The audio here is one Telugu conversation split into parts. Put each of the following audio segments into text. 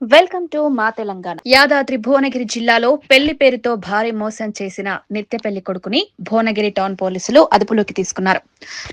వెల్కమ్ టు మా తెలంగాణ. యాదాద్రి భువనగిరి జిల్లాలో పెళ్ళి పేరుతో భారీ మోసం చేసిన నిత్య పెళ్ళి కొడుకుని భువనగిరి టౌన్ పోలీసులు అదుపులోకి తీసుకున్నారు.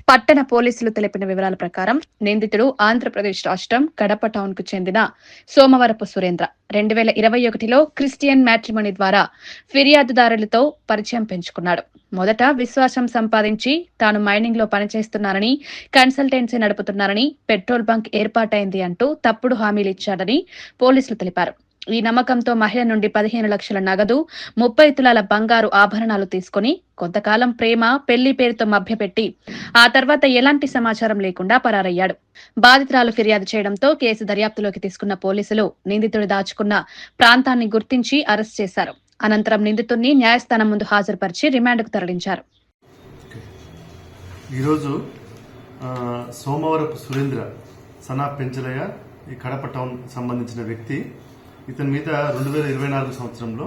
పట్టణ పోలీసులు తెలిపిన వివరాల ప్రకారం నిందితుడు ఆంధ్రప్రదేశ్ రాష్ట్రం కడప టౌన్కు చెందిన సోమవరపు సురేంద్ర. రెండు వేల ఇరవై ఒకటిలో క్రిస్టియన్ మ్యాట్రిమోని ద్వారా ఫిర్యాదుదారులతో పరిచయం పెంచుకున్నాడు. మొదట విశ్వాసం సంపాదించి తాను మైనింగ్లో పనిచేస్తున్నానని కన్సల్టెన్సీ నడుపుతున్నానని పెట్రోల్ బంక్ ఏర్పాటైంది అంటూ తప్పుడు హామీలు ఇచ్చాడని పోలీసులు తెలిపారు. ఈ నమ్మకంతో మహిళ నుండి పదిహేను లక్షల నగదు ముప్పై తులాల బంగారు ఆభరణాలు తీసుకుని కొంతకాలం ప్రేమ పెళ్ళి పేరుతో మభ్యపెట్టి ఆ తర్వాత ఎలాంటి సమాచారం లేకుండా పరారయ్యాడు. బాధితురాలు ఫిర్యాదు చేయడంతో కేసు దర్యాప్తులోకి తీసుకున్న పోలీసులు నిందితుడు దాచుకున్న ప్రాంతాన్ని గుర్తించి అరెస్ట్ చేశారు. అనంతరం నిందితుడిని న్యాయస్థానం ముందు హాజరుపరిచి రిమాండ్కు తరలించారు. ఈరోజు సోమవరపు సురేంద్ర సనా పెంచలయ్య కడప టౌన్ సంబంధించిన వ్యక్తి ఇతని మీద రెండు వేల ఇరవై నాలుగు సంవత్సరంలో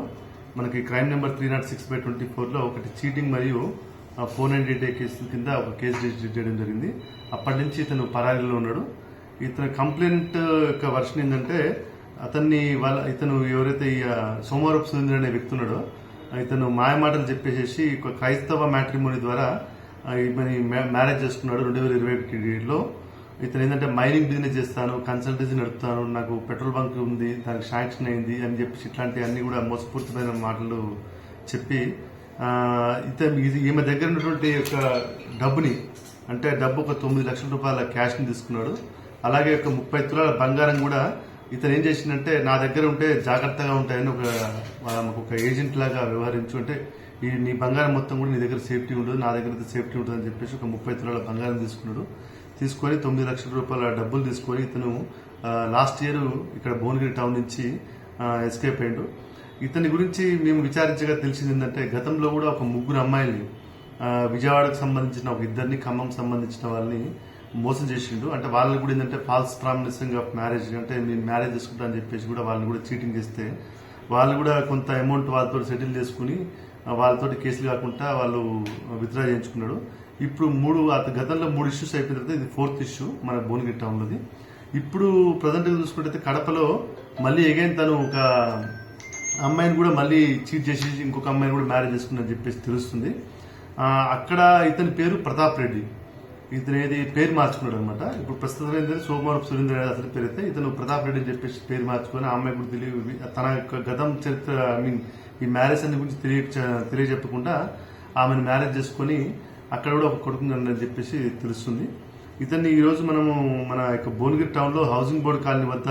మనకి crime number three nought six by twenty ఫోర్లో ఒకటి చీటింగ్ మరియు ఫోర్ నైన్టీ డే కేసు కింద ఒక కేసు రిజిస్టర్ చేయడం జరిగింది. అప్పటి నుంచి ఇతను పరారీలో ఉన్నాడు. ఇతని కంప్లైంట్ యొక్క వర్షన్ ఏంటంటే అతన్ని వాళ్ళ ఇతను ఎవరైతే ఈ ఆ, సోమవారపు సురేంద్ర అనే వ్యక్తి ఉన్నాడో ఇతను మాయమాటలు చెప్పేసేసి ఒక క్రైస్తవ మ్యాట్రిమోని ద్వారా ఆ, మ్యారేజ్ చేసుకున్నాడు రెండు వేల ఇరవై ఒకటిలో ఇతను ఏంటంటే మైనింగ్ బిజినెస్ చేస్తాను కన్సల్టెన్సీ నడుపుతాను నాకు పెట్రోల్ బంక్ ఉంది దానికి శాంక్షన్ అయింది అని చెప్పి ఇట్లాంటి అన్ని కూడా మోసపూరితమైన మాటలు చెప్పి ఇతను ఇది- ఈమె దగ్గర ఉన్నటువంటి యొక్క డబ్బుని అంటే డబ్బు ఒక తొమ్మిది లక్షల రూపాయల క్యాష్ని తీసుకున్నాడు. అలాగే ఒక ముప్పై తులాల బంగారం కూడా ఇతను ఏం చేసిందంటే నా దగ్గర ఉంటే జాగ్రత్తగా ఉంటాయని ఒక ఒక ఏజెంట్ లాగా వ్యవహరించు అంటే ఈ నీ బంగారం మొత్తం కూడా నీ దగ్గర సేఫ్టీ ఉండదు నా దగ్గర సేఫ్టీ ఉంటుంది అని చెప్పేసి ఒక ముప్పై తులాల బంగారం తీసుకున్నాడు. తీసుకొని తొమ్మిది లక్షల రూపాయల డబ్బులు తీసుకొని ఇతను లాస్ట్ ఇయర్ ఇక్కడ భువనగిరి టౌన్ నుంచి ఎస్కేప్ అయ్యాడు. ఇతని గురించి మేము విచారించగా తెలిసింది ఏంటంటే గతంలో కూడా ఒక ముగ్గురు అమ్మాయిల్ని విజయవాడకు సంబంధించిన ఒక ఇద్దరిని ఖమ్మం సంబంధించిన వాళ్ళని మోసం చేసిండు. అంటే వాళ్ళని కూడా ఏంటంటే ఫాల్స్ ప్రామిసింగ్ ఆఫ్ మ్యారేజ్ అంటే నేను మ్యారేజ్ చేసుకుంటా అని చెప్పేసి కూడా వాళ్ళని కూడా చీటింగ్ చేస్తే వాళ్ళు కూడా కొంత అమౌంట్ వాళ్ళతో సెటిల్ చేసుకుని వాళ్ళతో కేసులు కాకుండా వాళ్ళు విత్డ్రా చేయించుకున్నాడు. ఇప్పుడు మూడు గతంలో మూడు ఇష్యూస్ అయిపోయిన తర్వాత ఇది ఫోర్త్ ఇష్యూ మన భువనగిరి టౌన్లోది. ఇప్పుడు ప్రజెంట్ చూసుకుంటే కడపలో మళ్ళీ ఎగైన్ తను ఒక అమ్మాయిని కూడా మళ్ళీ చీట్ చేసి ఇంకొక అమ్మాయిని కూడా మ్యారేజ్ చేసుకుందని చెప్పేసి తెలుస్తుంది. అక్కడ ఇతని పేరు ప్రతాప్ రెడ్డి. ఇతను ఏది పేరు మార్చుకున్నాడు అనమాట ఇప్పుడు ప్రస్తుతం ఏంటంటే సోమవారం సురేంద్ర అతని అసలు పేరు అయితే ఇతను ప్రతాప్ రెడ్డి అని చెప్పేసి పేరు మార్చుకొని ఆ అమ్మాయి కూడా తెలియ తన యొక్క గతం చరిత్ర ఐ మీన్ ఈ మ్యారేజ్ అనే గురించి తెలియ తెలియజెప్పకుండా ఆమెను మ్యారేజ్ చేసుకొని అక్కడ కూడా ఒక కొడుకు అని చెప్పేసి తెలుస్తుంది. ఇతన్ని ఈరోజు మనము మన యొక్క భువనగిరి టౌన్లో హౌసింగ్ బోర్డు కాలనీ వద్ద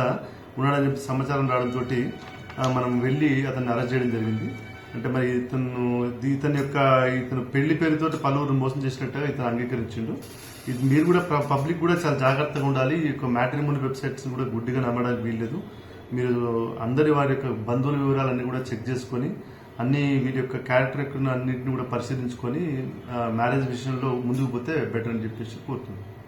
ఉన్నాడని చెప్పి సమాచారం రావడంతో మనం వెళ్ళి అతన్ని అరెస్ట్ చేయడం జరిగింది. అంటే మరి ఇతను ఇతని యొక్క ఇతను పెళ్ళి పేరుతో పలువురు మోసం చేసినట్టుగా ఇతను అంగీకరించిండు. ఇది మీరు కూడా ప- పబ్లిక్ కూడా చాలా జాగ్రత్తగా ఉండాలి. ఈ యొక్క మ్యాట్రిమోని వెబ్సైట్స్ కూడా గుడ్డిగా నమ్మడానికి వీల్లేదు. మీరు అందరి వారి యొక్క బంధువుల వివరాలన్నీ కూడా చెక్ చేసుకొని అన్ని వీరి యొక్క క్యారెక్టర్ అన్నింటిని కూడా పరిశీలించుకొని మ్యారేజ్ విషయంలో ముందుకు పోతే బెటర్ అని చెప్పేసి కోరుతున్నాను.